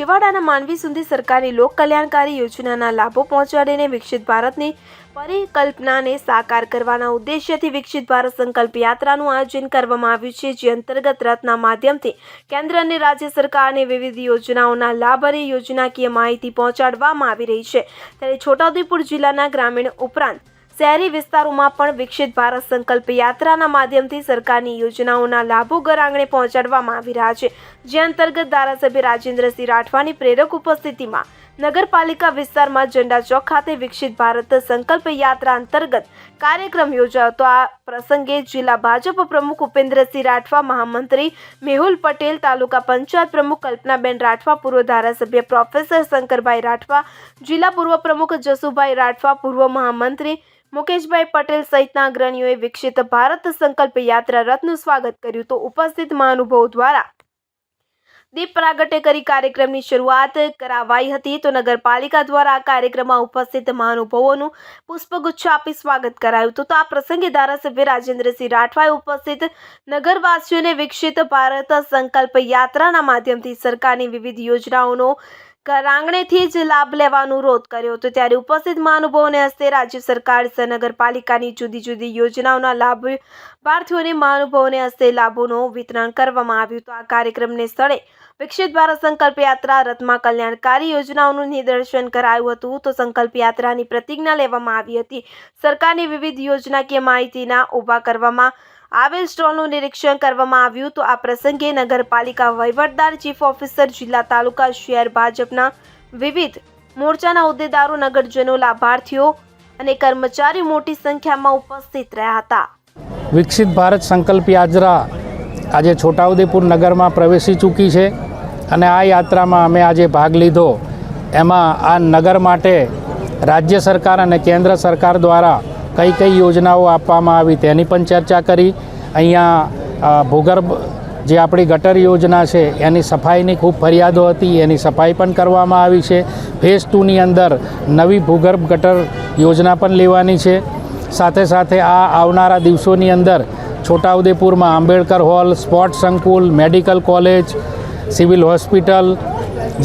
છેવાડાના માનવી સુધી સરકારની લોક કલ્યાણકારી યોજનાના લાભો પહોંચાડીને વિકસિત ભારતની પરિકલ્પનાને સાકાર કરવાના ઉદ્દેશ્યથી વિકસિત ભારત સંકલ્પ યાત્રાનું આયોજન કરવામાં આવ્યું છે, જે અંતર્ગત રથના માધ્યમથી કેન્દ્ર અને રાજ્ય સરકારની વિવિધ યોજનાઓના લાભ અને યોજનાકીય માહિતી પહોંચાડવામાં આવી રહી છે. ત્યારે છોટાઉદેપુર જિલ્લાના ગ્રામીણ ઉપરાંત શહેરી વિસ્તારોમાં પણ વિકસિત ભારત સંકલ્પ યાત્રાના માધ્યમથી સરકારની યોજનાઓના લાભો ઘર આંગણે પહોંચાડવામાં આવી રહ્યા છે. જે અંતર્ગત ધારાસભ્ય રાજેન્દ્રસિંહ રાઠવાની પ્રેરક ઉપસ્થિતિમાં નગરપાલિકા વિસ્તારમાં ઝંડા ચોક ખાતે વિકસિત ભારત સંકલ્પ યાત્રા અંતર્ગત કાર્યક્રમ યોજાયો. તો આ પ્રસંગે જિલ્લા ભાજપ પ્રમુખ ઉપેન્દ્રસિંહ રાઠવા, મહામંત્રી મેહુલ પટેલ, તાલુકા પંચાયત પ્રમુખ કલ્પનાબેન રાઠવા, પૂર્વ ધારાસભ્ય પ્રોફેસર શંકરભાઈ રાઠવા, જિલ્લા પૂર્વ પ્રમુખ જસુભાઈ રાઠવા, પૂર્વ મહામંત્રી મુકેશભાઈ પટેલ સહિતના અગ્રણીઓએ વિકસિત ભારત સંકલ્પ યાત્રા રથનું સ્વાગત કર્યું તો ઉપસ્થિત મહાનુભાવો દ્વારા દીપ પ્રાગટ્ય કરી કાર્યક્રમની શરૂઆત કરાવાઈ હતી. તો નગરપાલિકા દ્વારા આ કાર્યક્રમમાં ઉપસ્થિત મહાનુભાવોનું પુષ્પગુચ્છ આપી સ્વાગત કરાયું. હતું તો આ પ્રસંગે ધારાસભ્ય રાજેન્દ્રસિંહ રાઠવાએ ઉપસ્થિત નગરવાસીઓને વિકસિત ભારત સંકલ્પ યાત્રાના માધ્યમથી સરકારની વિવિધ યોજનાઓનો ઘર આંગણેથી જ લાભ લેવાનો અનુરોધ કર્યો હતો. ત્યારે ઉપસ્થિત મહાનુભાવોને હસ્તે રાજ્ય સરકાર નગરપાલિકાની જુદી જુદી યોજનાઓના લાભાર્થીઓને મહાનુભાવોને હસ્તે લાભોનું વિતરણ કરવામાં આવ્યું હતું. આ કાર્યક્રમને સ્થળે વિકસિત ભારત સંકલ્પ યાત્રા રથમાં કલ્યાણકારી યોજનાઓનું નિદર્શન કરાયું હતું. તો સંકલ્પ યાત્રાની પ્રતિજ્ઞા લેવામાં આવી હતી. સરકારની વિવિધ યોજનાકીય માહિતીના ઊભા કરવામાં આવેલ સ્ટોલનું નિરીક્ષણ કરવામાં આવ્યું તો આ પ્રસંગે નગરપાલિકા વહીવટદાર, ચીફ ઓફિસર, જિલ્લા તાલુકા, શહેર ભાજપના વિવિધ મોરચાના હોદ્દેદારો, નગરજનો, લાભાર્થીઓ અને કર્મચારી મોટી સંખ્યામાં ઉપસ્થિત રહ્યા હતા. વિકસિત ભારત સંકલ્પ યાત્રા આજે છોટાઉદેપુર નગરમાં પ્રવેશી ચૂકી છે અને આ યાત્રામાં અમે આજે ભાગ લીધો. એમાં આ નગર માટે રાજ્ય સરકાર અને કેન્દ્ર સરકાર દ્વારા કઈ કઈ યોજનાઓ આપવામાં આવી તેની પણ ચર્ચા કરી. અહીંયા ભૂગર્ભ જે આપણી ગટર યોજના છે, એની સફાઈની ખૂબ ફરિયાદો હતી, એની સફાઈ પણ કરવામાં આવી છે. ફેઝ ટુની અંદર નવી ભૂગર્ભ ગટર યોજના પણ લેવાની છે. સાથે સાથે આ આવનારા દિવસોની અંદર છોટાઉદેપુરમાં આંબેડકર હોલ સ્પોર્ટ સંકુલ, મેડિકલ કોલેજ, સિવિલ હોસ્પિટલ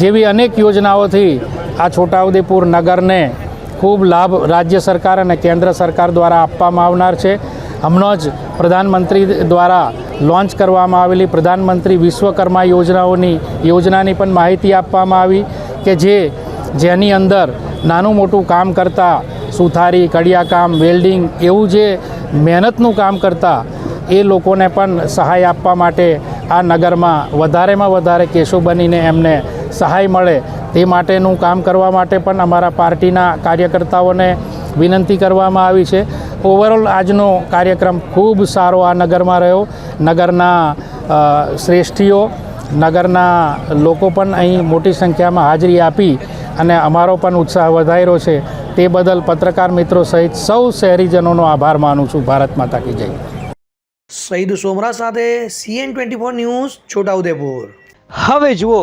જેવી અનેક યોજનાઓથી આ છોટાઉદેપુર નગરને ખૂબ લાભ રાજ્ય સરકાર અને કેન્દ્ર સરકાર દ્વારા આપવામાં આવનાર છે. હમણાં જ પ્રધાનમંત્રી દ્વારા લોન્ચ કરવામાં આવેલી પ્રધાનમંત્રી વિશ્વકર્મા યોજનાઓની, યોજનાની પણ માહિતી આપવામાં આવી કે જે, જેની અંદર નાનું મોટું કામ કરતા સુથારી, કડિયાકામ, વેલ્ડિંગ એવું જે મહેનતનું કામ કરતા એ લોકોને પણ સહાય આપવા માટે આ નગરમાં વધારેમાં વધારે કેસો બનીને એમને સહાય મળે તે માટેનું કામ કરવા માટે પણ અમારા પાર્ટીના કાર્યકર્તાઓને વિનંતી કરવામાં આવી છે. ઓવરઓલ આજનો કાર્યક્રમ ખૂબ સારો આ નગરમાં રહ્યો. નગરના શ્રેષ્ઠીઓ નગરના લોકો પણ અહીં મોટી સંખ્યામાં હાજરી આપી અને અમારો પણ ઉત્સાહ વધાર્યો છે. તે બદલ પત્રકાર મિત્રો સહિત સૌ શહેરીજનોનો આભાર માનું છું. ભારત માતા કી જય. સઈદ સોમરા સાથે CN twenty four news Chhota Udepur. હવે જુઓ